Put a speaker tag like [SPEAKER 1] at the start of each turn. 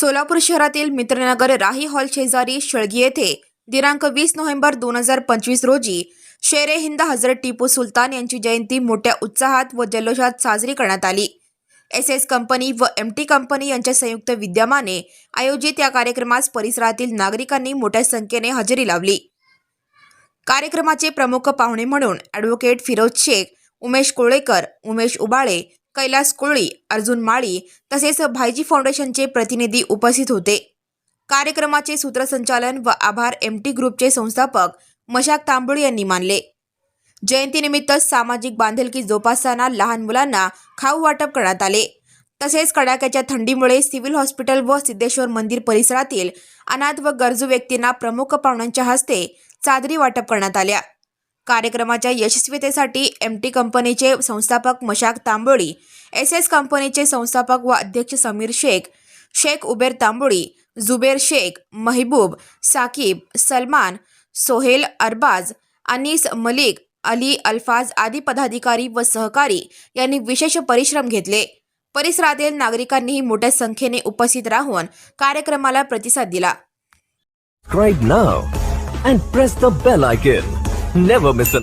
[SPEAKER 1] सोलापूर शहरातील मित्रनगर राही हॉल शेजारी शेळगी येथे दिनांक वीस नोव्हेंबर दोन हजार पंचवीस रोजी शेरे हिंद हजरत टिपू सुलतान यांची जयंती मोठ्या उत्साहात व जल्लोषात साजरी करण्यात आली. एस एस कंपनी व एम टी कंपनी यांच्या संयुक्त विद्यमाने आयोजित या कार्यक्रमास परिसरातील नागरिकांनी मोठ्या संख्येने हजेरी लावली. कार्यक्रमाचे प्रमुख पाहुणे म्हणून ॲडव्होकेट फिरोज शेख उमेश कोळेकर उमेश उबाळे कैलास कोळी अर्जुन माळी तसेच भाईजी फाउंडेशनचे प्रतिनिधी उपस्थित होते. कार्यक्रमाचे सूत्रसंचालन व आभार एम टी ग्रुपचे संस्थापक मशाक तांबोळी यांनी मानले. जयंतीनिमित्त सामाजिक बांधिलकी जोपासताना लहान मुलांना खाऊ वाटप करण्यात आले. तसेच कडाक्याच्या थंडीमुळे सिव्हिल हॉस्पिटल व सिद्धेश्वर मंदिर परिसरातील अनाथ व गरजू व्यक्तींना प्रमुख पाहुण्यांच्या हस्ते चादरी वाटप करण्यात आल्या. कार्यक्रमाच्या यशस्वीतेसाठी एम टी कंपनीचे संस्थापक मशाक तांबोळी एस एस कंपनीचे संस्थापक व अध्यक्ष समीर शेख शेख उबेर तांबोळी जुबेर शेख महबूब साकीब सलमान सोहेल अरबाज अनिस मलिक अली अल्फाज आदी पदाधिकारी व सहकारी यांनी विशेष परिश्रम घेतले. परिसरातील नागरिकांनीही मोठ्या संख्येने उपस्थित राहून कार्यक्रमाला प्रतिसाद दिला.
[SPEAKER 2] Never miss an